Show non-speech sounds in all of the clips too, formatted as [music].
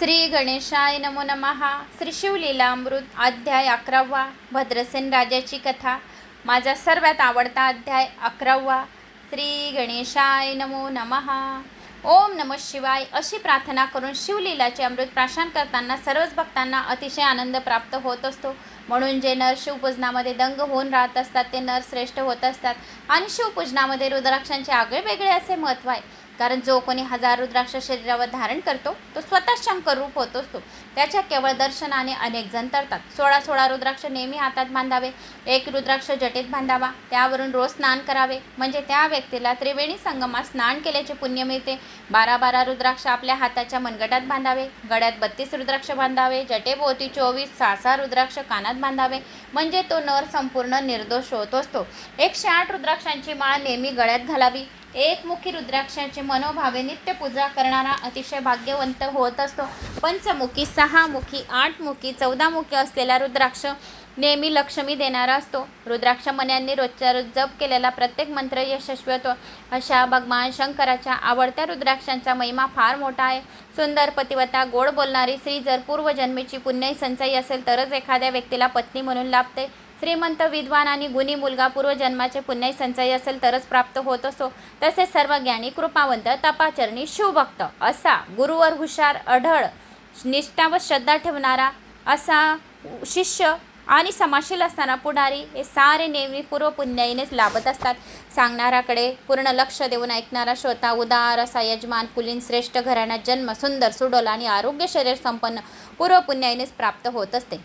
श्री गणेशाय नमो नमहा श्री शिवलीलामृत अध्याय अकरावा. भद्रसेन राजाची कथा. माझा सर्वात आवडता अध्याय अकरावा. श्री गणेशाय नमो नमहा ओम नम शिवाय अशी प्रार्थना करून शिवलीलाचे अमृत प्राशन करताना सर्वच भक्तांना अतिशय आनंद प्राप्त होत असतो. म्हणून जे नर शिवपूजनामध्ये दंग होऊन राहत असतात ते नर श्रेष्ठ होत असतात. आणि शिवपूजनामध्ये रुद्राक्षांचे आगळे वेगळे असे महत्त्व आहे. कारण जो कोणी हजार रुद्राक्ष शरीरावर धारण करतो तो स्वतः शंकर रूप होत असतो. त्याच्या केवळ दर्शनाने अनेक जण तरतात सोळा सोळा रुद्राक्ष नेहमी हातात बांधावे. एक रुद्राक्ष जटेत बांधावा. त्यावरून रोज स्नान करावे. म्हणजे त्या व्यक्तीला त्रिवेणी संगमात स्नान केल्याचे पुण्य मिळते. बारा बारा रुद्राक्ष आपल्या हाताच्या मनगटात बांधावे. गळ्यात बत्तीस रुद्राक्ष बांधावे. जटेभोवती चोवीस सहा सहा रुद्राक्ष कानात बांधावे. म्हणजे तो नर संपूर्ण निर्दोष होत असतो. एकशे आठ रुद्राक्षांची माळ नेहमी गळ्यात घालावी. एकमुखी रुद्राक्षाचे मनोभावे नित्य पूजा करणारा अतिशय भाग्यवंत होत असतो. पंचमुखी सहामुखी आठमुखी चौदामुखी असलेला रुद्राक्ष नेहमी लक्ष्मी देणारा असतो. रुद्राक्ष मन्यांनी रोजच्या रोज जप केलेला प्रत्येक मंत्र यशस्वी होतो. अशा भगवान शंकराच्या आवडत्या रुद्राक्षांचा महिमा फार मोठा आहे. सुंदर पतिवता गोड बोलणारी स्त्री जर पूर्वजन्मीची पुण्य संचयी असेल तरच एखाद्या व्यक्तीला पत्नी म्हणून लाभते. श्रीमंत विद्वान आणि गुणी मुलगा पूर्वजन्माचे पुण्य संचयी असेल तरच प्राप्त होत असतो तसेच सर्व ज्ञानी कृपावंत तपाचरणी शिवभक्त असा गुरुवर हुशार अढळ निष्ठा व श्रद्धा ठेवणारा असा शिष्य आणि समाशील असताना पुढारी हे सारे नेहमी पूर्वपुण्याईनेच लाभत असतात. सांगणाऱ्याकडे पूर्ण लक्ष देऊन ऐकणारा श्रोता उदार असा यजमान कुलीन श्रेष्ठ घराण्यात जन्म सुंदर सुडोल आणि आरोग्य शरीर संपन्न पूर्वपुण्याईनेच प्राप्त होत असते.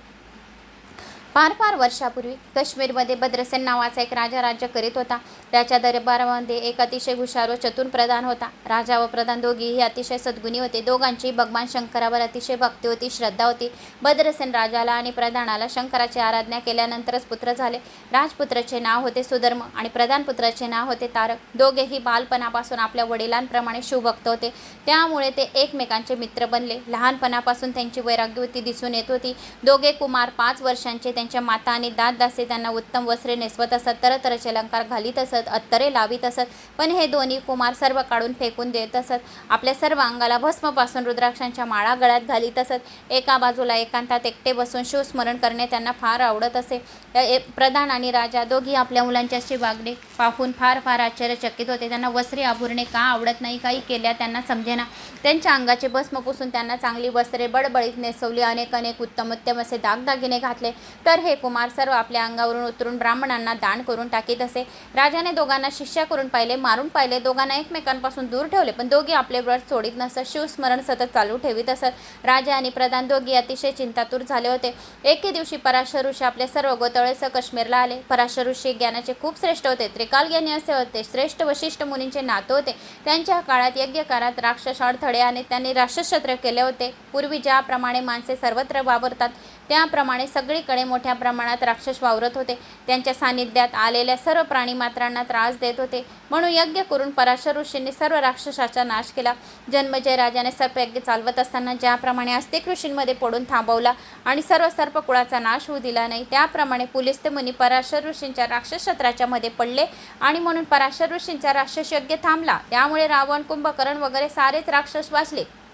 फार फार वर्षापूर्वी काश्मीरमध्ये भद्रसेन नावाचा एक राजा राज्य करीत होता. त्याच्या दरबारामध्ये एक अतिशय हुशार व चतुर प्रधान होता. राजा व प्रधान दोघीही अतिशय सद्गुणी होते. दोघांची भगवान शंकरावर अतिशय भक्ती होती श्रद्धा होती. भद्रसेन राजाला आणि प्रधानाला शंकराची आराधना केल्यानंतरच पुत्र झाले. राजपुत्राचे नाव होते सुधर्म आणि प्रधानपुत्राचे नाव होते तारक. दोघेही बालपणापासून आपल्या वडिलांप्रमाणे शिवभक्त होते. त्यामुळे ते एकमेकांचे मित्र बनले. लहानपणापासून त्यांची वैराग्यवती दिसून येत होती. दोघे कुमार पाच वर्षांचे त्यांच्या माता आणि दात दासे त्यांना उत्तम वस्त्रे नेसवत असत तरतरचे अलंकार घालीत असत अत्तरे लावित असत. पण हे दोन्ही कुमार सर्व काढून फेकून देत असत. आपल्या सर्व अंगाला भस्मपासून रुद्राक्षांच्या माळा गळ्यात घालीत असत. एका बाजूला एकांतात एकटे बसून शिवस्मरण करणे त्यांना फार आवडत असे. प्रधान आणि राजा दोघी आपल्या मुलांच्याशी वागणे पाहून फार फार आश्चर्यचकित होते. त्यांना वस्त्रे आभुरणे का आवडत नाही काही केल्या त्यांना समजेना. त्यांच्या अंगाचे भस्म पुसून त्यांना चांगली वस्त्रे बडबडीत नेसवली. अनेक अनेक उत्तम उत्तम असे दागदागिने घातले. तर हे कुमार सर्व आपल्या अंगावरून उतरून ब्राह्मणांना दान करून टाकीत असे. राजाने दोघांना शिष्या करून पाहिले मारून पाहिले. दोघांना एकमेकांपासून दूर ठेवले पण दोघी आपले व्रत सोडित नसत. शिवस्मरण सतत चालू ठेवीत असत. राजा आणि प्रधान दोघी अतिशय चिंतातूर झाले होते. एके दिवशी पराशर ऋषी आपले सर्व गोतळेसह काश्मीरला आले. पराशर ऋषी ज्ञानाचे खूप श्रेष्ठ होते. त्रिकाल ज्ञानी असे होते. श्रेष्ठ वशिष्ठ मुनींचे नातो होते. त्यांच्या काळात यज्ञकारात राक्षस अडथळे आणि त्यांनी राक्षसत्र केले होते. पूर्वी ज्याप्रमाणे माणसे सर्वत्र वावरतात त्याप्रमाणे सगळीकडे मोठ्या प्रमाणात राक्षस वावरत होते. त्यांच्या सान्निध्यात आलेल्या सर्व प्राणीमात्रांना त्रास देत होते. म्हणून यज्ञ करून पराशर ऋषींनी सर्व राक्षसाचा नाश केला. जन्मजय राजाने सर्पयज्ञ चालवत असताना ज्याप्रमाणे अस्तिक ऋषींमध्ये पडून थांबवला आणि सर्व सर्पकुळाचा नाश होऊ दिला नाही त्याप्रमाणे पुलिस्ते मुनी पराशर ऋषींच्या राक्षसत्राच्या मध्ये पडले आणि म्हणून पराशर ऋषींचा राक्षस यज्ञ थांबला. त्यामुळे रावण कुंभकर्ण वगैरे सारेच राक्षस वाचले.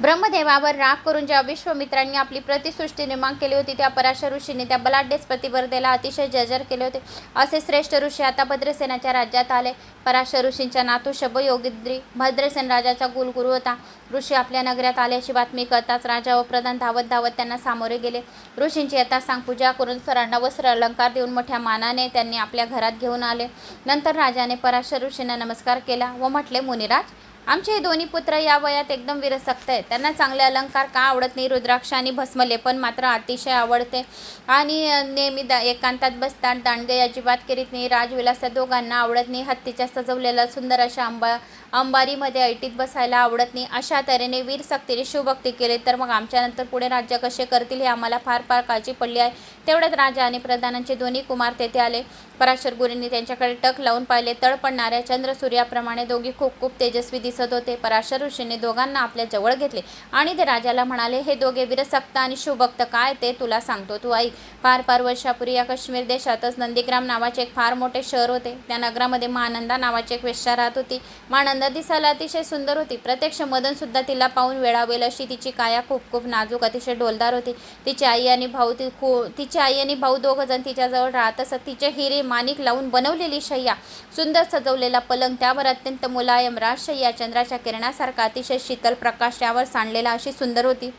ब्रह्मदेवावर राग करून ज्या विश्वमित्रांनी आपली प्रतिसृष्टी निर्माण केली होती त्या पराशर ऋषीने त्या बलाढ्य प्रतिवर्धेला अतिशय जजर केले होते. असे श्रेष्ठ ऋषी आता भद्रसेनाच्या राज्यात आले. पराशर ऋषींच्या नातू शबयोगिद्री भद्रसेन राजाचा कुलगुरू होता. ऋषी आपल्या नगरात आल्याची बातमी कळताच राजा व प्रधान धावत धावत त्यांना सामोरे गेले. ऋषींची यथासांग पूजा करून सरांना वस्त्र अलंकार देऊन मोठ्या मानाने त्यांनी आपल्या घरात घेऊन आले. नंतर राजाने पराशर ऋषींना नमस्कार केला व म्हटले मुनिराज आमचे हे दोन्ही पुत्र या वयात एकदम विरसक्त आहेत. त्यांना चांगले अलंकार का आवडत नाही? रुद्राक्ष आणि भस्मलेपन मात्र अतिशय आवडते. आणि नेहमी दा एकांतात बसतात. दांडगे अजिबात करीत नाही. राजविलास दोघांना आवडत नाही. हत्तीच्या सजवलेला सुंदर अशा आंबा अंबारीमध्ये ऐटीत बसायला आवडत नाही. अशा तऱ्हेने वीर सक्तीने शिवभक्ती केली. तर मग आमच्यानंतर पुढे राज्य कसे करतील हे आम्हाला फार फार काळजी पडली आहे. तेवढ्यात राजा आणि प्रधानांचे दोन्ही कुमार तेथे आले. पराशर गुरूंनी त्यांच्याकडे टक लावून पाहिले. तळपडणाऱ्या चंद्र सूर्याप्रमाणे दोघी खूप खूप तेजस्वी दिसत होते. पराशर ऋषींनी दोघांना आपल्या जवळ घेतले. आणि ते राजाला म्हणाले हे दोघे वीरसक्त आणि शिवभक्त काय ते? तुला सांगतो तू आई फार फार वर्षापूर्वी या काश्मीर देशातच नंदीग्राम नावाचे एक फार मोठे शहर होते. त्या नगरामध्ये महानंदा नावाची एक वेश्या राहत होती. महानंदा महानंदा दिसायला अतिशय सुंदर होती. प्रत्यक्ष मदनसुद्धा तिला पाहून वेळावेल अशी तिची काया खूप खूप नाजूक अतिशय डोलदार होती. तिची आई आणि भाऊ ती खू तिची आई आणि भाऊ दोघं जण तिच्याजवळ राहत असत. तिचे हिरे माणिक लावून बनवलेली शय्या सुंदर सजवलेला पलंग त्यावर अत्यंत मुलायम राजशय्या चंद्राच्या किरणासारखा अतिशय शीतल प्रकाश त्यावर सांडलेला अशी सुंदर होती.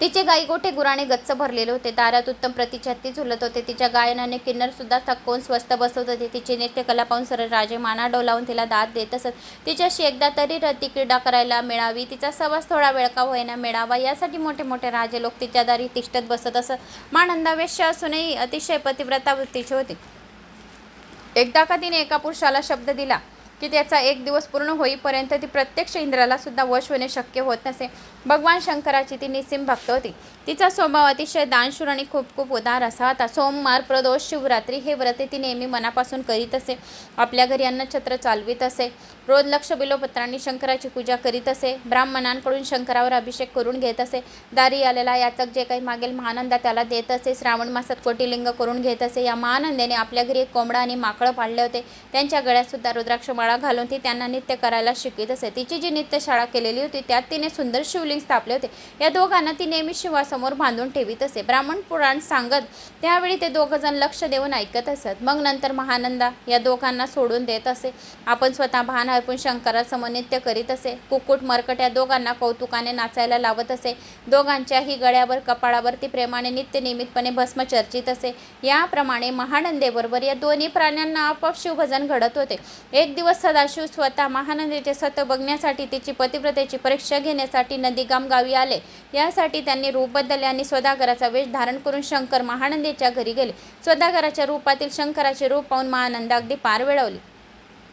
तिचे गाईगोठे गुराने गच्च भरलेले होते. दारात उत्तम प्रतीची हत्ती झुलत होते. तिच्या गायनाने किन्नरसुद्धा थकवून स्वस्त बसवत होते. तिचे नृत्यकला पाहून सरळ राजे माना डोलावून तिला दाद देत असत. तिच्याशी एकदा तरी रती क्रीडा करायला मिळावी तिचा सवास थोडा वेळ का होईना मिळावा यासाठी मोठे मोठे राजे लोक तिच्या दारी तिष्ठत बसत असत. मानंदावेश्य असूनही अतिशय पतिव्रता वृत्तीची होती. एकदा का तिने एका पुरुषाला शब्द दिला की त्याचा एक दिवस पूर्ण होईपर्यंत ती प्रत्यक्ष इंद्राला सुद्धा वश होणे शक्य होत नसे. भगवान शंकराची ती निसिम भक्त होती. तिचा स्वभाव अतिशय दानशूर आणि खूप खूप उदार असा होता. सोमवार प्रदोष शिवरात्री हे व्रते ती नेहमी मनापासून करीत असे. आपल्या घरी अन्नछत्र चालवित असे. रोज लक्ष बिलोपत्रांनी शंकराची पूजा करीत असे. ब्राह्मणांकडून शंकरावर अभिषेक करून घेत असे. दारी आलेला याचक जे काही मागेल महानंदा त्याला देत असे. श्रावण मासात कोटिलिंग करून घेत असे. या महानंदेने आपल्या घरी एक कोंबडा आणि माकडं पाळले होते. त्यांच्या गळ्यातसुद्धा रुद्राक्ष माळा घालून ती त्यांना नित्य करायला शिकवित असे. तिची जी नित्यशाळा केलेली होती त्यात तिने सुंदर शिवलिंग स्थापले होते. या दोघांना ती नेहमी शिवासमोर बांधून ठेवीत असे. ब्राह्मण पुराण सांगत त्यावेळी ते दोघंजण लक्ष देऊन ऐकत असत. मग नंतर महानंदा या दोघांना सोडून देत असे. आपण स्वतः भान हरपून शंकरासमोर नित्य करीत असे. कुक्कुट मरकट या दोघांना कौतुकाने नाचायला लावत असे. दोघांच्याही गळ्यावर कपाळावर ती प्रेमाने नित्य नियमितपणे भस्म चर्चित असे. याप्रमाणे महानंदेबरोबर या दोन्ही प्राण्यांना आपोआप शिवभजन घडत होते. एक दिवस सदाशिव स्वतः महानंदेचे सत बघण्यासाठी तिची पतिव्रतेची परीक्षा घेण्यासाठी नदी नंदीगाम गावी आले. यासाठी त्यांनी रूप बदलले आणि स्वदागराचा वेश धारण करून शंकर महानंदेच्या घरी गेले. स्वदागराच्या रूपातील शंकराचे रूप पाहून महानंद अगदी पार वेळवली.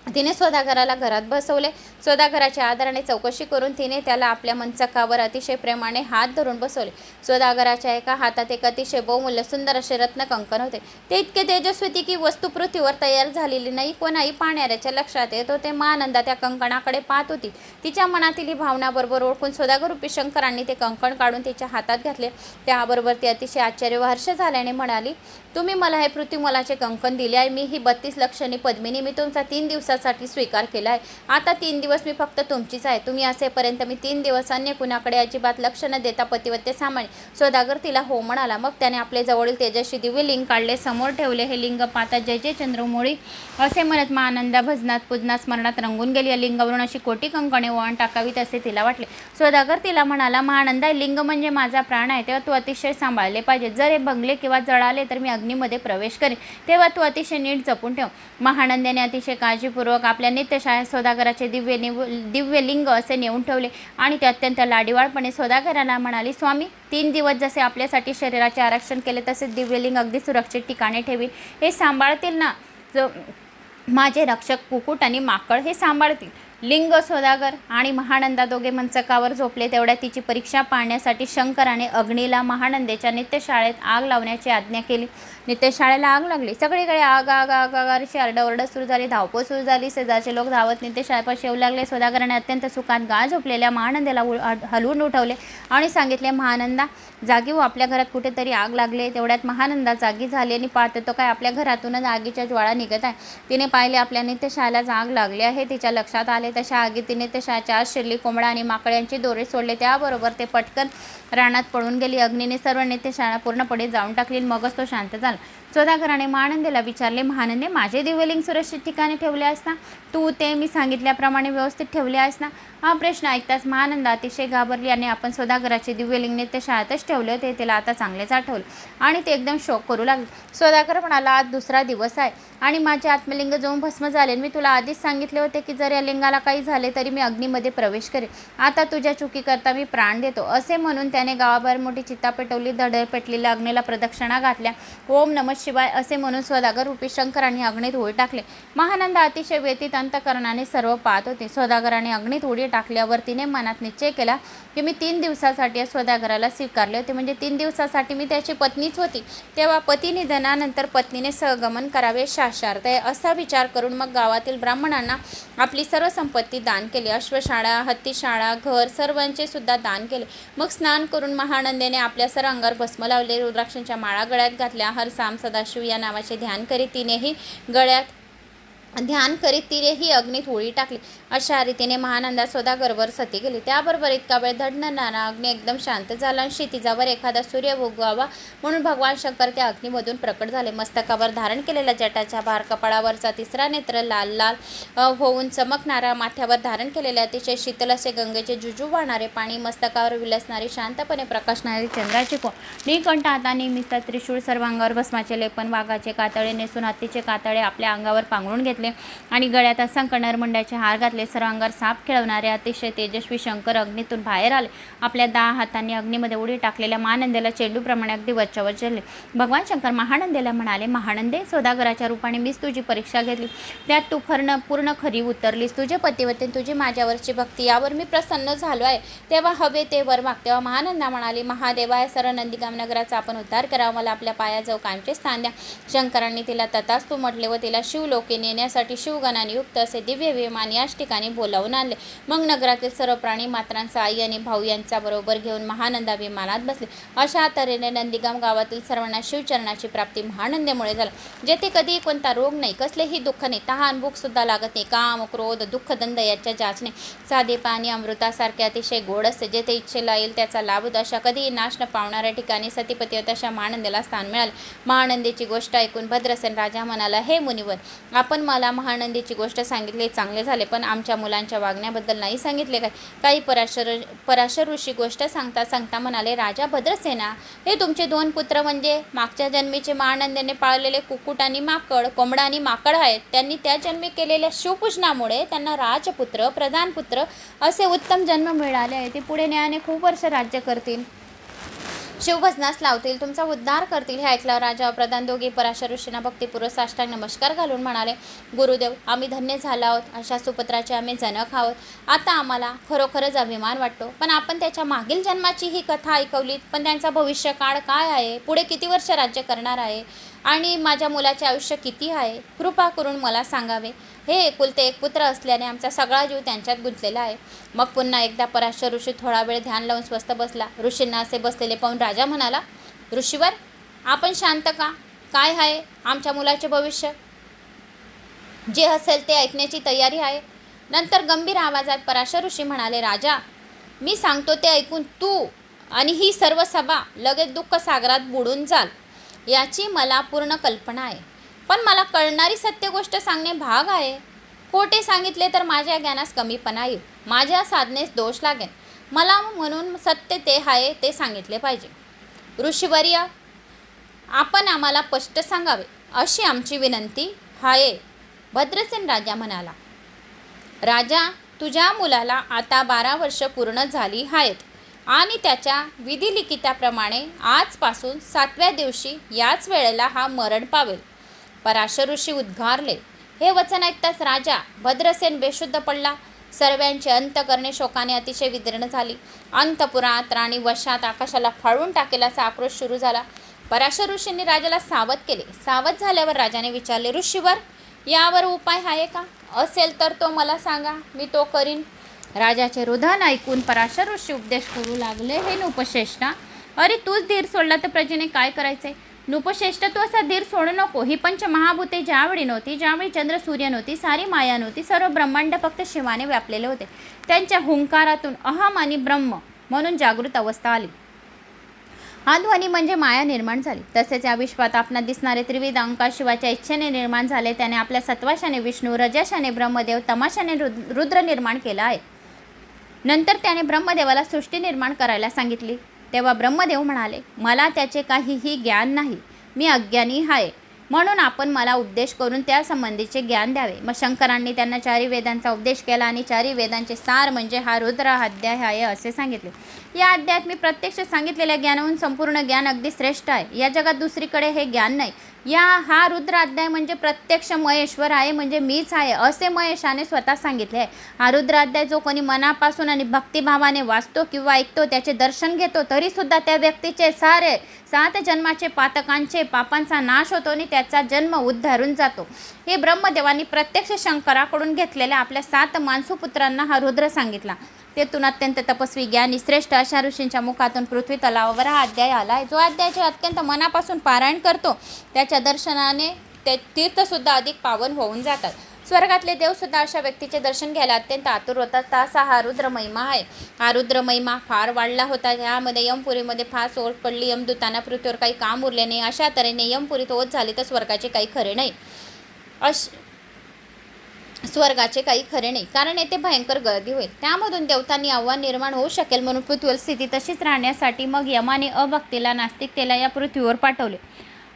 तिने स्वदागराला घरात बसवले. स्वदागराच्या आदराने चौकशी करून तिने त्याला आपल्या मंचकावर अतिशय प्रेमाने हात धरून बसवले. स्वदागराच्या एका हातात एक अतिशय बहुमूल्य सुंदर असे रत्न कंकण होते. ते इतके तेजस्वी की वस्तू पृथ्वीवर तयार झालेली नाही कोणाही पाहणाऱ्याच्या लक्षात येत होते. महानंदा त्या कंकणाकडे पाहत होती. तिच्या मनातील ही भावना बरोबर ओळखून स्वदागरूपी शंकरांनी ते कंकण काढून तिच्या हातात घातले. त्याबरोबर ती अतिशय आश्चर्य हर्ष झाल्याने म्हणाली तुम्ही मला हे पृथ्वीमलाचे कंकण दिले आहे. मी ही बत्तीस लक्षणी पद्मिनी मी तुमचा तीन दिवसासाठी स्वीकार केला आहे. आता तीन दिवस मी फक्त तुमचीच आहे. तुम्ही असेपर्यंत मी तीन दिवस अन्य कुणाकडे अजिबात लक्ष न देता पतिवत्य सामान्य सौदागर तिला हो म्हणाला. मग त्याने आपले जवळील तेजस्वी दिव्य लिंग काढले समोर ठेवले. हे लिंग पाहता जय जय चंद्रमोळी असे म्हणत मा आनंदा भजनात पूजनात स्मरणात रंगून गेली. या लिंगावरून अशी कोटी कंकणे वळण टाकावीत असे तिला वाटले. सौदागर तिला म्हणाला महानंदा लिंग म्हणजे माझा प्राण आहे. तेव्हा तू अतिशय सांभाळले पाहिजे. जर हे भंगले किंवा जळाले तर मी अग्नीमध्ये प्रवेश करेल तेव्हा तू अतिशय नीट जपून ठेव. महानंदाने अतिशय काळजीपूर्वक आपल्या नित्यशाळेत सौदागराचे दिव्य निव दिव्य लिंग असे नेऊन ठेवले आणि ते अत्यंत लाडीवाळपणे सौदागराला म्हणाली स्वामी तीन दिवस जसे आपल्यासाठी शरीराचे आरक्षण केले तसे दिव्यलिंग अगदी सुरक्षित ठिकाणी ठेवी हे सांभाळतील ना? जो माझे रक्षक कुकुट आणि माकड हे सांभाळतील. लिंग सौदागर आणि महानंदा दोघे मंचकावर झोपले. तेवढ्या तिची परीक्षा पाहण्यासाठी शंकराने अग्नीला महानंदेच्या नित्यशाळेत आग लावण्याची आज्ञा केली. नित्यशाळेला आग लागली. सगळीकडे आग आग आग आग अशी आरडाओरडा सुरू झाली. धावपळ सुरू झाली. शेजारचे लोक धावत नित्यशाळेपाशी येऊ लागले. सोदागराने अत्यंत सुखात गाळ झोपलेल्या महानंदेला उ- हलवून उठवले आणि सांगितले महानंदा जागी हो आपल्या घरात कुठेतरी आग लागले तेवढ्यात महानंदा जागी झाली आणि पाहते तो काय आपल्या घरातूनच आगीच्या ज्वाळा निघत आहे. तिने पाहिले आपल्या नित्यशाळेला आग लागली आहे तिच्या लक्षात आले तशा आगीत तिने नित्यशाळेच्या शिरली कोंबडा आणि माकड्यांची दोरे सोडले त्याबरोबर ते पटकन रानात पळून गेली. अग्नीने सर्व नित्यशाळा पूर्णपणे जाऊन टाकली आणि मगच तो शांत झाला. स्वदागराने महानंदेला विचारले महानंदे माझे दिव्यलिंग सुरक्षित ठिकाणी ठेवले असता ना? तू ते मी सांगितल्याप्रमाणे व्यवस्थित ठेवले आहेस ना? हा प्रश्न ऐकताच महानंद अतिशय घाबरली आणि आपण स्वदागराचे दिव्यलिंग नित्य शाळेतच ठेवले होते तिला आता चांगलेच आठवले आणि ते एकदम शोक करू लागले. स्वदागर म्हणाला आज दुसरा दिवस आहे. आणि माझे आत्मलिंग जाऊन भस्म झाले. मी तुला आधीच सांगितले होते की जर या लिंगाला काही झाले तरी मी अग्नीमध्ये प्रवेश करेन. आता तुझ्या चुकीकरता मी प्राण देतो. असे म्हणून त्याने गावाबाहेर मोठी चित्ता पेटवली धडर पेटलेल्या अग्नीला प्रदक्षिणा घातल्या. ओम नम शिवाय असे म्हणून स्वदागर रूपी शंकरांनी अग्नीत उडी टाकले. महानंद अतिशय व्यतीत अंतकरणाने सर्व पाहत होते. स्वदागराने अग्नीत उडी टाकल्यावर तिने मनात निश्चय केला की मी तीन दिवसासाठी या स्वदागराला स्वीकारले होते. म्हणजे तीन दिवसासाठी मी त्याची पत्नीच होती. तेव्हा पती निधनानंतर पत्नीने सहगमन करावे. शाशार्थ आहे असा विचार करून मग गावातील ब्राह्मणांना आपली सर्व संपत्ती दान केली. अश्वशाळा हत्तीशाळा घर सर्वांचे सुद्धा दान केले. मग स्नान करून महानंदेने आपल्या सर्व अंगावर भस्म लावले. रुद्राक्षांच्या माळा गळ्यात घातल्या. हर साम सदाशिव या नावाचे ध्यान करीत तिनेही गळ्यात ध्यान करीत तिनेही अग्नीत होळी टाकली. अशा रीतीने महानंदा स्वतः सती गेली. त्याबरोबर इतका वेळ धडणारा अग्नी एकदम शांत झाला आणि क्षितिजावर एखादा सूर्य उगवावा म्हणून भगवान शंकर त्या अग्नीमधून प्रकट झाले. मस्तकावर धारण केलेल्या जटाच्या भार कपाळावरचा तिसरा नेत्र लाल लाल होऊन चमकणारा माथ्यावर धारण केलेले अतिशय शीतल असे गंगेचे जुजू वाहणारे पाणी मस्तकावर विलसणारी शांतपणे प्रकाशणारी चंद्राची कोण? निकंठ आता नेहमीचा त्रिशूळ सर्वांगावर भस्माचे लेपन वाघाचे कातळे नेसून हत्तीचे कातळे आपल्या अंगावर पांघरून घेतले आणि गळ्यात असंख्य नरमुंड्याचे हार घातले. सर्व साप खेळवणारे अतिशय तेजस्वी शंकर अग्नीतून बाहेर आले. आपल्या दहा हातांनी अग्नीमध्ये उडी टाकलेल्या महानंदेला चेंडूप्रमाणे अगदी वरच्यावर चढले. भगवान शंकर महानंदेला म्हणाले महानंदे सौदागराच्या रूपाने मीच तुझी परीक्षा घेतली. त्यात तू फर्ण पूर्ण खरी उतरलीस. तुझे पतिवते तुझी माझ्यावरची भक्ती यावर मी प्रसन्न झालो आहे. तेव्हा हवे ते वर माग तेव्हा महानंदा म्हणाली महादेवा या सर नंदीगाम नगराचा आपण उद्धार करावा. मला आपल्या पायाजवळ कायमचे स्थान द्या. शंकरांनी तिला तथास्तू म्हटले व तिला शिवलोके नेण्यासाठी शिवगणाने युक्त असे दिव्य विमान याष्टी ठिकाणी बोलावून आणले. मग नगरातील सर्व प्राणी मात्रांचा आई आणि भाऊ यांचा बरोबर घेऊन महानंदा विमानात बसले. अशा तऱ्हेने नंदीगाम गावातील सर्वांना शिवचरणाची प्राप्ती महानंदेमुळे झाला. जेथे कधीही कोणता रोग नाही कसलेही दुःख नाही तहान भूक सुद्धा लागत नाही काम क्रोध दुःख दंद याच्या जाचणे. साधे पाणी अमृतासारखे अतिशय गोड असते. जेथे इच्छेला येईल त्याचा लाभ होतो. अशा कधीही नाश न पावणाऱ्या ठिकाणी सतीपती तशा महानंदेला स्थान मिळाले. महानंदीची गोष्ट ऐकून भद्रसेन राजा म्हणाला हे मुनिवर आपण मला महानंदीची गोष्ट सांगितली चांगले झाले पण आमच्या मुलांच्या वागण्याबद्दल नाही सांगितले काय? काही पराशर पराशर ऋषी गोष्ट सांगता सांगता म्हणाले राजा भद्रसेना हे तुमचे दोन पुत्र म्हणजे मागच्या जन्मीचे महानंदेने पाळलेले कुक्कुट आणि माकड कोंबडा आणि माकड आहेत. त्यांनी त्या जन्मी केलेल्या शिवपूजनामुळे त्यांना राजपुत्र प्रधानपुत्र असे उत्तम जन्म मिळाले आहे. ते पुढे न्यायाने खूप वर्ष राज्य करतील. शिवभजनास लावतील तुमचा उद्धार करतील हे ऐकल्यावर राजा प्रधान दोघे पराशर ऋषींना भक्तीपूर्वक साष्टांग नमस्कार घालून म्हणाले गुरुदेव आम्ही धन्य झाला आहोत. अशा सुपुत्राचे आम्ही जनक आहोत. आता आम्हाला खरोखरच अभिमान वाटतो. पण आपण त्याच्या मागील जन्माची ही कथा ऐकवलीत पण त्यांचा भविष्यकाळ काय आहे? पुढे किती वर्ष राज्य करणार आहे? आणि माझ्या मुलाचे आयुष्य किती आहे? कृपा करून मला सांगावे. हे एकुलते एक पुत्र असल्याने आमचा सगळा जीव त्यांच्यात गुंतलेला आहे. मग पुन्हा एकदा पराशर ऋषी थोडा वेळ ध्यान लावून स्वस्थ बसला. ऋषींना असे बसलेले पाहून राजा म्हणाला ऋषीवर आपण शांत का? काय आहे आमच्या मुलाचे भविष्य? जे असेल ते ऐकण्याची तयारी आहे. नंतर गंभीर आवाजात पराशर ऋषी म्हणाले राजा मी सांगतो ते ऐकून तू आणि ही सर्व सभा लगेच दुःख सागरात बुडून जाल. याची मला पूर्ण कल्पना आहे. पण मला कळणारी सत्य गोष्ट सांगणे भाग आहे. खोटे सांगितले तर माझ्या ज्ञानास कमीपणा येईल. माझ्या साधनेस दोष लागेल मला म्हणून सत्य ते आहे ते सांगितले पाहिजे. ऋषीवर्य आपण आम्हाला स्पष्ट सांगावे. अशी आमची विनंती आहे. भद्रसेन राजा म्हणाला राजा तुझ्या मुलाला आता बारा वर्ष पूर्ण झाली आहेत आणि त्याच्या विधिलिखिताप्रमाणे आजपासून सातव्या दिवशी याच वेळेला हा मरण पावेल. पराशऋषी उद्गारले. हे वचन ऐकताच राजा भद्रसेन बेशुद्ध पडला. सर्वांचे अंत करणे शोकाने अतिशय विदीर्ण झाली. अंतपुरात राणी वशात आकाशाला फाळून टाकेल असा आक्रोश सुरू झाला. पराशर ऋषींनी राजाला सावध केले. सावध झाल्यावर राजाने विचारले ऋषीवर यावर उपाय आहे का? असेल तर तो मला सांगा मी तो करीन. राजाचे रुधन ऐकून पराशर ऋषी उपदेश करू लागले हे नुपश्रेष्ठा अरे तूच धीर सोडला तर प्रजेने काय करायचे? नृपश्रेष्ठत्व असा धीर सोडू नको. ही पंच महाभूते ज्यावेळी नव्हती ज्यावेळी चंद्र सूर्य नव्हती सारी माया नव्हती सर्व ब्रह्मांड फक्त शिवाने व्यापलेले होते. त्यांच्या हुंकारातून अहम आणि ब्रह्म म्हणून जागृत अवस्था आली. हा ध्वनी म्हणजे माया निर्माण झाली. तसेच या विश्वात आपणात दिसणारे त्रिविध अंका शिवाच्या इच्छेने निर्माण झाले. त्याने आपल्या सत्वाशाने विष्णू रजाशाने ब्रह्मदेव तमाशाने रुद रुद्र निर्माण केला आहे. नंतर त्याने ब्रह्मदेवाला सृष्टी निर्माण करायला सांगितली. तेव्हा ब्रह्मदेव म्हणाले मला त्याचे काहीही ज्ञान नाही मी अज्ञानी आहे म्हणून आपण मला उपदेश करून त्यासंबंधीचे ज्ञान द्यावे. मग शंकरांनी त्यांना चारी वेदांचा उपदेश केला आणि चारी वेदांचे सार म्हणजे हा रुद्र अध्याय आहे असे सांगितले. या अध्यायात मी प्रत्यक्ष सांगितलेल्या ज्ञानाहून संपूर्ण ज्ञान अगदी श्रेष्ठ आहे. या जगात दुसरीकडे हे ज्ञान नाही. या हा रुद्राध्याय म्हणजे प्रत्यक्ष महेश्वर आहे म्हणजे मीच आहे असे महेशाने स्वतः सांगितले आहे. हा रुद्राध्याय जो कोणी मनापासून आणि भक्तिभावाने वाचतो किंवा ऐकतो त्याचे दर्शन घेतो तरीसुद्धा त्या व्यक्तीचे सारे सात जन्माचे पातकांचे पापांचा नाश होतो आणि त्याचा जन्म उद्धारून जातो. हे ब्रह्मदेवांनी प्रत्यक्ष शंकराकडून घेतलेल्या आपल्या सात मानसूपुत्रांना हा रुद्र सांगितला. तेथून अत्यंत तपस्वी ज्ञानी श्रेष्ठ अशा ऋषींच्या मुखातून पृथ्वी तलावावर हा अध्याय आला आहे जो अध्यायाचे अत्यंत मनापासून पारायण करतो त्याच्या दर्शनाने ते तीर्थसुद्धा अधिक पावन होऊन जातात. स्वर्गातले देवसुद्धा अशा व्यक्तीचे दर्शन घ्यायला अत्यंत आतुर होतात. तसा हा रुद्र महिमा आहे. हा रुद्र महिमा फार वाढला होता. ह्यामध्ये यमपुरीमध्ये फार सोड पडली. यमदूतांना पृथ्वीवर काही काम उरले नाही. अशा तऱ्हेने यमपुरीत होत झाली तर स्वर्गाचे काही खरे नाही. अश स्वर्गाचे काही खरे नाही. कारण येथे भयंकर गर्दी होईल. त्यामधून देवतांनी आव्हान निर्माण होऊ शकेल म्हणून पृथ्वीवर स्थिती तशीच राहण्यासाठी मग यमाने अभक्तीला नास्तिकतेला या पृथ्वीवर पाठवले.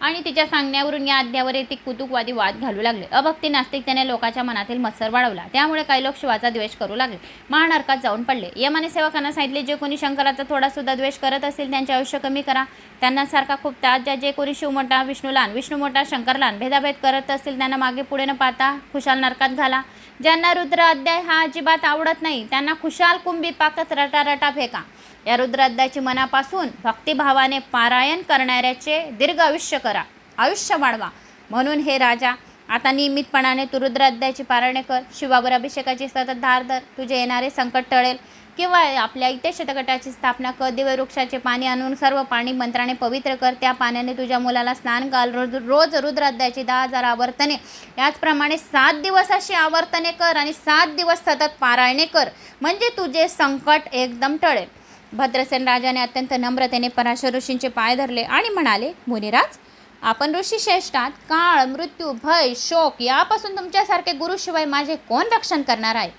आणि तिच्या सांगण्यावरून या अध्यावर येथे कुतुकवादी वाद घालू लागले. अभक्ती नास्तिकतेने लोकांच्या मनातील मत्सर वाढवला. त्यामुळे काही लोक शिवाचा द्वेष करू लागले. महानरकात जाऊन पडले. यमाने सेवकांना सांगितले जे कोणी शंकराचा थोडासुद्धा द्वेष करत असेल त्यांचे आयुष्य कमी करा. त्यांना सारखा खूप ताज ज्या जे कोणी शिव मोठा विष्णू लहान विष्णू मोठा शंकर लहान भेदाभेद करत असतील त्यांना मागे पुढे न पाहता खुशाल नरकात घाला. ज्यांना रुद्र अध्याय हा अजिबात आवडत नाही त्यांना खुशाल कुंभी पाकत रटा रटा फेका. या रुद्र मनापासून भक्तिभावाने पारायण करणाऱ्याचे दीर्घ आयुष्य करा. आयुष्य वाढवा. म्हणून हे राजा आता नियमितपणाने तू रुद्र पारणे कर शिवावर अभिषेकाची सतत धार धर तुझे येणारे संकट टळेल. किंवा आपल्या इथे शतकटाची स्थापना कर दिवे वृक्षाचे पाणी आणून सर्व पाणी मंत्राने पवित्र कर त्या पाण्याने तुझ्या मुलाला स्नान घाल. रोज रोज रुद्र दहा हजार आवर्तने. याचप्रमाणे सात दिवस अशी आवर्तने कर आणि सात दिवस सतत पारायणे कर. म्हणजे तुझे संकट एकदम टळेल. भद्रसेन राजाने अत्यंत नम्रतेने पराशर ऋषींचे पाय धरले आणि म्हणाले मुनिराज आपण ऋषी श्रेष्ठात काळ मृत्यू भय शोक यापासून तुमच्यासारखे गुरुशिवाय माझे कोण रक्षण करणार आहे?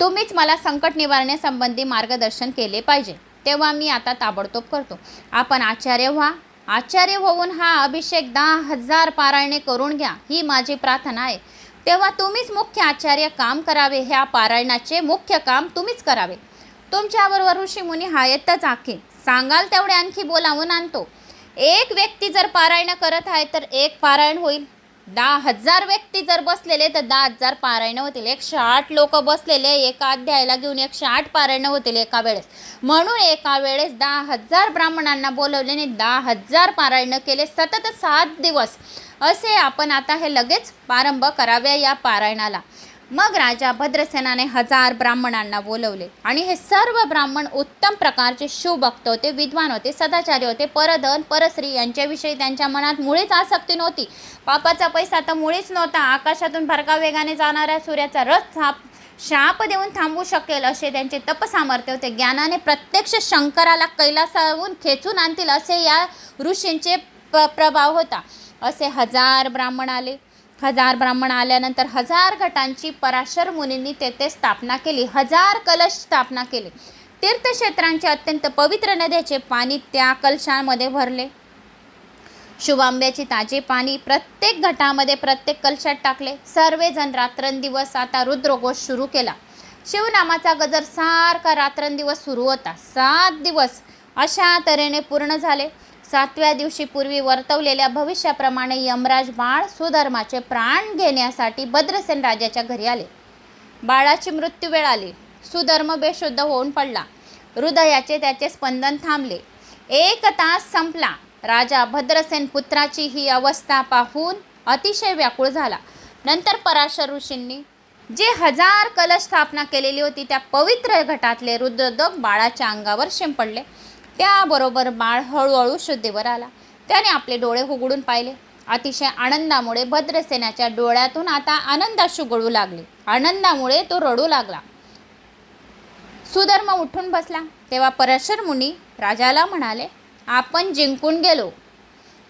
तुम्हीच मला संकट निवारण्यासंबंधी मार्गदर्शन केले पाहिजे. तेव्हा मी आता ताबडतोब करतो. आपण आचार्य व्हा. आचार्य होऊन हा अभिषेक दहा हजार पारायणे करून घ्या. ही माझी प्रार्थना आहे. तेव्हा तुम्हीच मुख्य आचार्य काम करावे. ह्या पारायणाचे मुख्य काम तुम्हीच करावे. तुमच्याबरोबर ऋषी मुनी हायतच आखे. सांगाल तेवढे आणखी बोलावून आणतो. एक व्यक्ती जर पारायण करत आहे तर एक पारायण होईल. दहा हजार व्यक्ती जर बसलेले तर दहा हजार पारायण होतील. एकशे आठ लोक बसलेले एका अध्यायाला घेऊन एकशे आठ पारायण होतील एका वेळेस. म्हणून एका वेळेस दहा हजार ब्राह्मणांना बोलवल्याने दहा हजार पारायण केले. सतत सात दिवस. असे आपण आता हे लगेच प्रारंभ करावे या पारायणाला. मग राजा भद्रसेनाने हजार ब्राह्मणांना बोलवले. आणि हे सर्व ब्राह्मण उत्तम प्रकारचे शिवभक्त होते विद्वान होते सदाचारी होते. परधन परस्त्री यांच्याविषयी त्यांच्या मनात मुळीच आसक्ती नव्हती. पापाचा पैसा तर मुळीच नव्हता. आकाशातून भरका वेगाने जाणाऱ्या सूर्याचा रथ साप शाप देऊन थांबू शकेल असे त्यांचे तपसामर्थ्य होते. ज्ञानाने प्रत्यक्ष शंकराला कैलासाहून खेचून आणतील असे या ऋषींचे प प्रभाव होता. असे हजार ब्राह्मण आले. हजार ब्राह्मण आल्यानंतर हजार गटांची पराशर मुनींनी तेथे स्थापना केली. हजार कलश स्थापना केले. तीर्थक्षेत्रांचे अत्यंत पवित्र नद्याचे पाणी त्या कलशामध्ये भरले. शुभांब्याची ताजे पाणी प्रत्येक घटामध्ये प्रत्येक कलशात टाकले. सर्वजण रात्रंदिवस आता रुद्रघोष सुरू केला. शिवनामाचा गजर सारखा रात्रंदिवस सुरू होता. सात दिवस अशा तऱ्हेने पूर्ण झाले. सातव्या दिवशी पूर्वी वर्तवलेल्या भविष्याप्रमाणे यमराज बाळ सुधर्माचे प्राण घेण्यासाठी भद्रसेन राजाच्या घरी आले. बाळाची मृत्यू वेळ आली. सुधर्म बेशुद्ध होऊन पडला. हृदयाचे त्याचे स्पंदन थांबले. एक तास संपला. राजा भद्रसेन पुत्राची ही अवस्था पाहून अतिशय व्याकुळ झाला. नंतर पराशर ऋषींनी जे हजार कलश स्थापना केलेली होती त्या पवित्र घटातले रुद्रदक बाळाच्या अंगावर शिंपडले. त्याबरोबर बाळ हळूहळू शुद्धीवर आला. त्याने आपले डोळे उघडून पाहिले. अतिशय आनंदामुळे भद्रसेनाच्या डोळ्यातून आता आनंदाश्रू गळू लागले. आनंदामुळे तो रडू लागला. सुधर्म उठून बसला. तेव्हा परशर मुनी राजाला म्हणाले आपण जिंकून गेलो.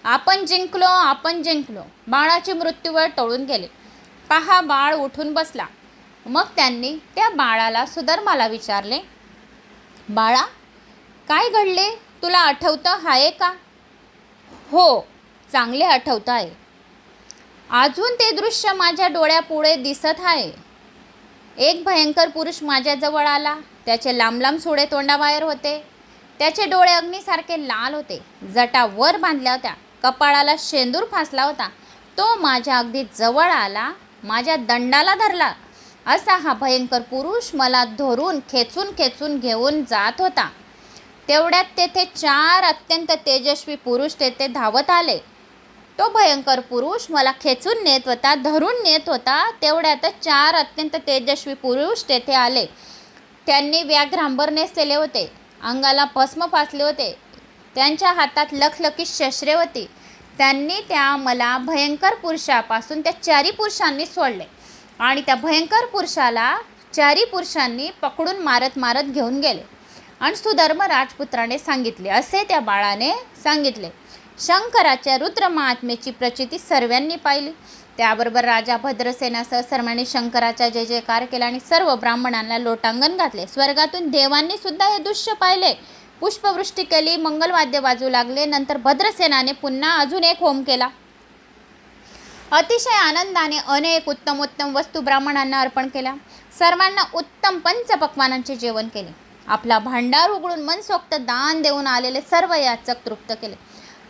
आपण जिंकलो आपण जिंकलो. बाळाची मृत्यूवर टळून गेले. पहा बाळ उठून बसला. मग त्यांनी त्या बाळाला सुधर्माला विचारले बाळा काय घडले? तुला आठवतं? आहे का? हो चांगले आठवतं आहे. अजून ते दृश्य माझ्या डोळ्यापुढे दिसत आहे. एक भयंकर पुरुष माझ्याजवळ आला. त्याचे लांब लांब सोडे तोंडाबाहेर होते. त्याचे डोळे अग्नीसारखे लाल होते. जटा वर बांधल्या होत्या. कपाळाला शेंदूर फासला होता. तो माझ्या अगदी जवळ आला. माझ्या दंडाला धरला. असा हा भयंकर पुरुष मला धरून खेचून खेचून घेऊन जात होता. तेवढ्यात तेथे चार अत्यंत तेजस्वी पुरुष तेथे धावत आले. तो भयंकर पुरुष मला खेचून नेत होता धरून नेत होता. तेवढ्यातच चार अत्यंत तेजस्वी पुरुष तेथे आले. त्यांनी व्याघ्रांबर नेसलेले होते अंगाला भस्म फासले होते. त्यांच्या हातात लखलखी शस्त्रे होती. त्यांनी त्या मला भयंकर पुरुषापासून त्या चारी पुरुषांनी सोडले आणि त्या भयंकर पुरुषाला चारी पुरुषांनी पकडून मारत मारत घेऊन गेले. आणि सुधर्म राजपुत्राने सांगितले असे त्या बाळाने सांगितले. शंकराच्या रुद्र महात्मेची प्रचिती सर्वांनी पाहिली. त्याबरोबर राजा भद्रसेनासह सर्वांनी शंकराचा जय जयकार केला आणि सर्व ब्राह्मणांना लोटांगण घातले. स्वर्गातून देवांनी सुद्धा हे दृश्य पाहिले. पुष्पवृष्टी केली मंगलवाद्य वाजू लागले नंतर भद्रसेनाने पुन्हा अजून एक होम केला. अतिशय आनंदाने अनेक उत्तम उत्तम वस्तू ब्राह्मणांना अर्पण केल्या. सर्वांना उत्तम पंचपक्वानांचे जेवण केले. आपला भांडार उघडून मनसोक्त दान देऊन आलेले सर्व याचक तृप्त केले.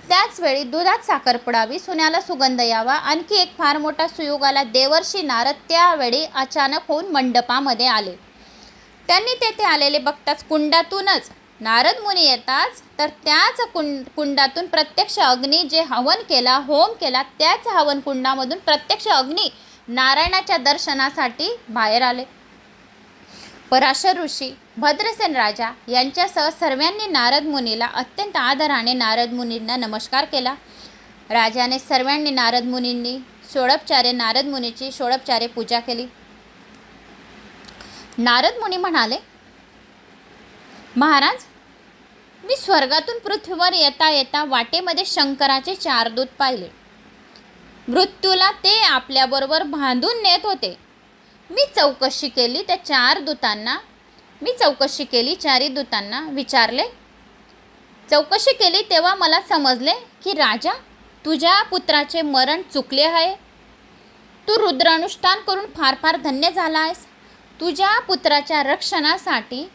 त्याचवेळी दुधात साखर पडावी सुन्याला सुगंध यावा आणखी एक फार मोठा सुयोग आला देवर्षी नारद त्यावेळी अचानक होऊन मंडपामध्ये आले. त्यांनी तेथे आलेले बघताच कुंडातूनच नारद मुनी येताच तर त्याच कुंड कुंडातून प्रत्यक्ष अग्नी जे हवन केला होम केला त्याच हवन कुंडामधून प्रत्यक्ष अग्नी नारायणाच्या दर्शनासाठी बाहेर आले. पराशर ऋषी भद्रसेन राजा यांच्यासह सर्वांनी नारद मुनीला अत्यंत आदराने नारद मुनींना नमस्कार केला. राजाने सर्वांनी नारद मुनींनी षोडपचारे नारद मुनीची षोडपचारे पूजा केली. नारद मुनी म्हणाले महाराज मी स्वर्गातून पृथ्वीवर येता येता वाटेमध्ये शंकराचे चार दूत पाहिले. मृत्यूला ते आपल्याबरोबर बांधून नेत होते. मी चौकशी केली त्या चार दूतांना. मी चौकशी केली चारी दूतांना. विचारले चौकशी केली तेव्हा मला समजले की राजा तुझ्या पुत्राचे मरण चुकले आहे. तू रुद्रानुष्ठान करून फार फार धन्य झाला आहेस. तुझ्या पुत्राच्या रक्षणासाठी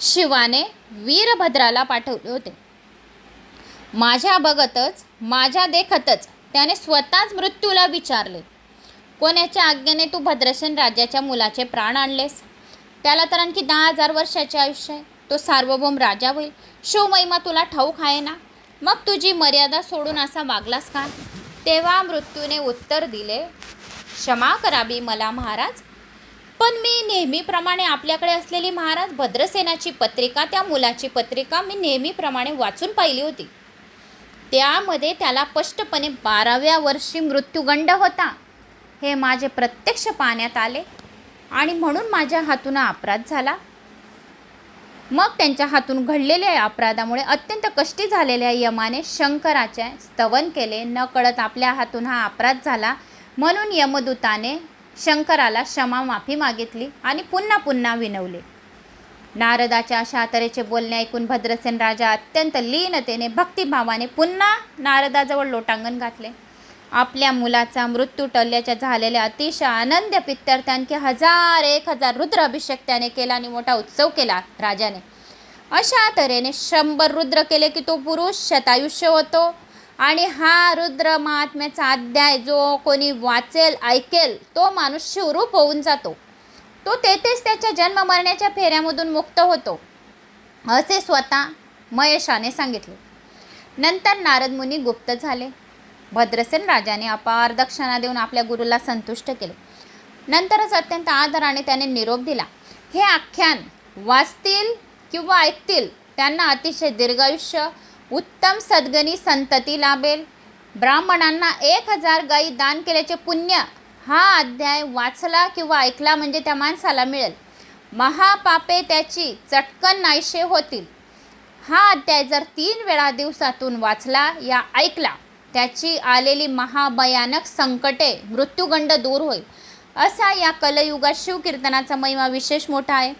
शिवाने वीरभद्राला पाठवले होते. माझ्या बघतच माझ्या देखतच त्याने स्वतःच मृत्यूला विचारले. कोण्याच्या आज्ञेने तू भद्रसेन राजाच्या मुलाचे प्राण आणलेस? त्याला तर आणखी दहा हजार वर्षाचे आयुष्य आहे. तो सार्वभौम राजा होईल. शिवमहिमा तुला ठाऊक आहे ना? मग तुझी मर्यादा सोडून असा वागलास का? तेव्हा मृत्यूने उत्तर दिले क्षमा करावी मला महाराज. पण मी नेहमीप्रमाणे आपल्याकडे असलेली महाराज भद्रसेनाची पत्रिका त्या मुलाची पत्रिका मी नेहमीप्रमाणे वाचून पाहिली होती. त्यामध्ये त्याला स्पष्टपणे बाराव्या वर्षी मृत्यूगंड होता. हे माझे प्रत्यक्ष पाहण्यात आले आणि म्हणून माझ्या हातून हा अपराध झाला. मग त्यांच्या हातून घडलेल्या या अपराधामुळे अत्यंत कष्टी झालेल्या यमाने शंकराचे स्तवन केले. न कळत आपल्या हातून हा अपराध झाला. म्हणून यमदूताने शंकराला क्षमा माफी मागितली आणि पुन्हा पुन्हा विनवले. नारदाच्या अशा तऱ्हेचे बोलणे ऐकून भद्रसेन राजा अत्यंत लीनतेने भक्तिभावाने पुन्हा नारदाजवळ लोटांगण घातले. आपल्या मुलाचा मृत्यू टल्ल्याच्या झालेल्या अतिशय आनंद पित्तर्थ हजार एक हजार रुद्र अभिषेक त्याने केला आणि मोठा उत्सव केला राजाने. अशा तऱ्हेने शंभर रुद्र केले की तो पुरुष शतायुष्य होतो. आणि हा रुद्र महात्म्याचा अध्याय जो कोणी वाचेल ऐकेल तो माणूस शिवरूप होऊन जातो. तो तेथेच त्याच्या जन्म मरण्याच्या फेऱ्यामधून मुक्त होतो असे स्वतः महेशाने सांगितले. नंतर नारद मुनी गुप्त झाले. भद्रसेन राजाने अपार दक्षिणा देऊन आपल्या गुरुला संतुष्ट केले. नंतरच अत्यंत आदराने त्याने निरोप दिला. हे आख्यान वाचतील किंवा ऐकतील त्यांना अतिशय दीर्घायुष्य उत्तम सद्गनी संतती लाभेल. ब्राह्मणांना एक हजार गायी दान केल्याचे पुण्य हा अध्याय वाचला किंवा ऐकला म्हणजे त्या माणसाला मिळेल. महापापे त्याची चटकन नाहीशे होतील. हा अध्याय जर तीन वेळा दिवसातून वाचला या ऐकला त्याची आलेली महाभयानक संकटे मृत्यूगंड दूर होईल. असा या कलयुगात शिवकीर्तनाचा महिमा विशेष मोठा आहे.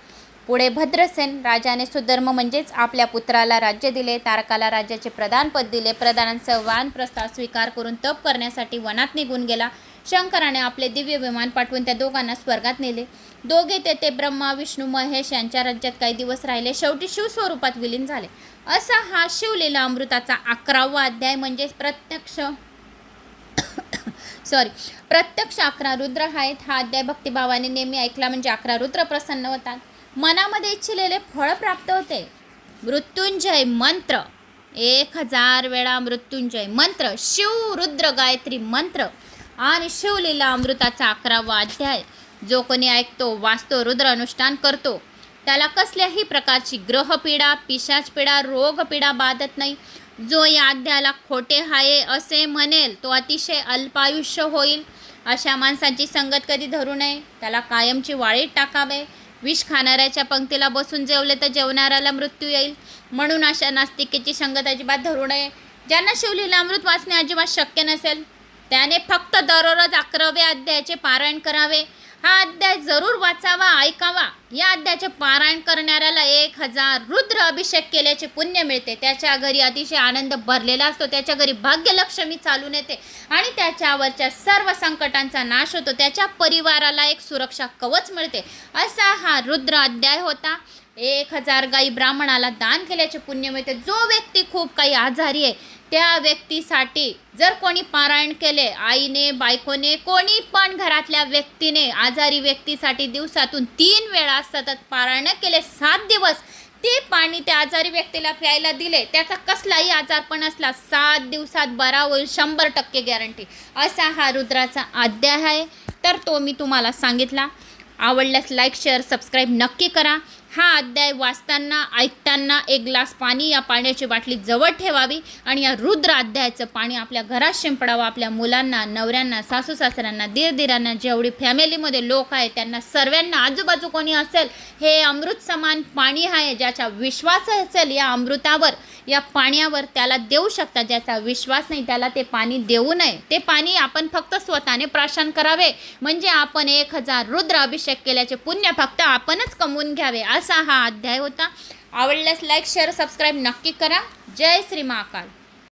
पुढे भद्रसेन राजाने सुधर्म म्हणजेच आपल्या पुत्राला राज्य दिले तारकाला राज्याचे प्रधानपद दिले प्रधानांसह वान प्रस्ताव स्वीकार करून तप करण्यासाठी वनात निघून गेला. शंकराने आपले दिव्य विमान पाठवून त्या दोघांना स्वर्गात नेले. दोघे तेथे ब्रह्मा विष्णू महेश यांच्या राज्यात काही दिवस राहिले. शेवटी शिवस्वरूपात विलीन झाले. असा हा शिवलीला अमृताचा अकरावा अध्याय म्हणजे प्रत्यक्ष [coughs] सॉरी प्रत्यक्ष अकरा रुद्र आहेत. हा अध्याय भक्तिभावाने नेहमी ऐकला म्हणजे अकरा रुद्र प्रसन्न होतात. मनामध्ये इच्छिलेले फळ प्राप्त होते. मृत्युंजय मंत्र. एक हजार वेळा मृत्युंजय मंत्र. शिव रुद्र गायत्री मंत्र. आणि शिवलीला अमृताचा अकरावा अध्याय. जो कोणी ऐकतो वाचतो रुद्र अनुष्ठान करतो त्याला कसल्याही प्रकारची ग्रहपीडा पिशाचपीडा रोगपीडा बाधत नाही. जो या अध्यायाला खोटे हाये असे म्हणेल तो अतिशय अल्पायुष्य होईल. अशा माणसाची संगत कधी धरू नये. त्याला कायमची वाळीत टाकावे. विष खाणाऱ्याच्या पंक्तीला बसून जेवले तर जेवणाऱ्याला मृत्यू येईल. म्हणून अशा नास्तिकेची संगत अजिबात धरू नये. ज्यांना शिवलीला अमृत वाचणे अजिबात शक्य नसेल त्याने फक्त दररोज अकराव्या अध्यायाचे पारायण करावे. हा अध्याय जरूर वाचावा ऐकावा. या अध्यायाचे पारायण करणाऱ्याला एक हजार रुद्र अभिषेक केल्याचे पुण्य मिळते. त्याच्या घरी अतिशय आनंद भरलेला असतो. त्याच्या घरी भाग्यलक्ष्मी चालून येते आणि त्याच्यावरच्या सर्व संकटांचा नाश होतो. त्याच्या परिवाराला एक सुरक्षा कवच मिळते. असा हा रुद्र अध्याय होता. एक हजार गाई ब्राह्मणाला दान केल्याचे पुण्य मिळते. जो व्यक्ती खूप काही आजारी आहे त्या व्यक्तीसाठी जर कोणी पारायण केले आईने बायकोने कोणी पण घरातल्या व्यक्तीने आजारी व्यक्तीसाठी दिवसातून तीन वेळा सतत पारायण केले सात दिवस ते पाणी त्या आजारी व्यक्तीला प्यायला दिले त्याचा कसलाही आजारपण असला सात दिवसात बरा होईल शंभर टक्के गॅरंटी असा हा रुद्राचा अध्याय आहे. तर तो मी तुम्हाला सांगितला. आवडल्यास लाईक शेअर सबस्क्राईब नक्की करा. हा अध्याय वाचताना ऐकताना एक ग्लास पाणी या पाण्याची बाटली जवळ ठेवावी आणि या रुद्र अध्यायाचं पाणी आपल्या घरात शिंपडावं आपल्या मुलांना नवऱ्यांना सासू सासऱ्यांना दीरधीरांना जेवढी फॅमिलीमध्ये लोक आहे त्यांना सर्वांना आजूबाजू कोणी असेल हे अमृत समान पाणी आहे ज्याचा विश्वास असेल या अमृतावर. या पाण्यावर त्याला देऊ शकता ज्याचा विश्वास नाही त्याला ते पाणी देऊ नये. ते पाणी आपण फक्त स्वतःने प्राशन करावे. म्हणजे आपण एक हजार रुद्र अभिषेक केल्याचे पुण्य फक्त आपणच कमवून घ्यावे असा हा अध्याय होता. आवडल्यास लाईक शेअर सबस्क्राईब नक्की करा. जय श्री महाकाल.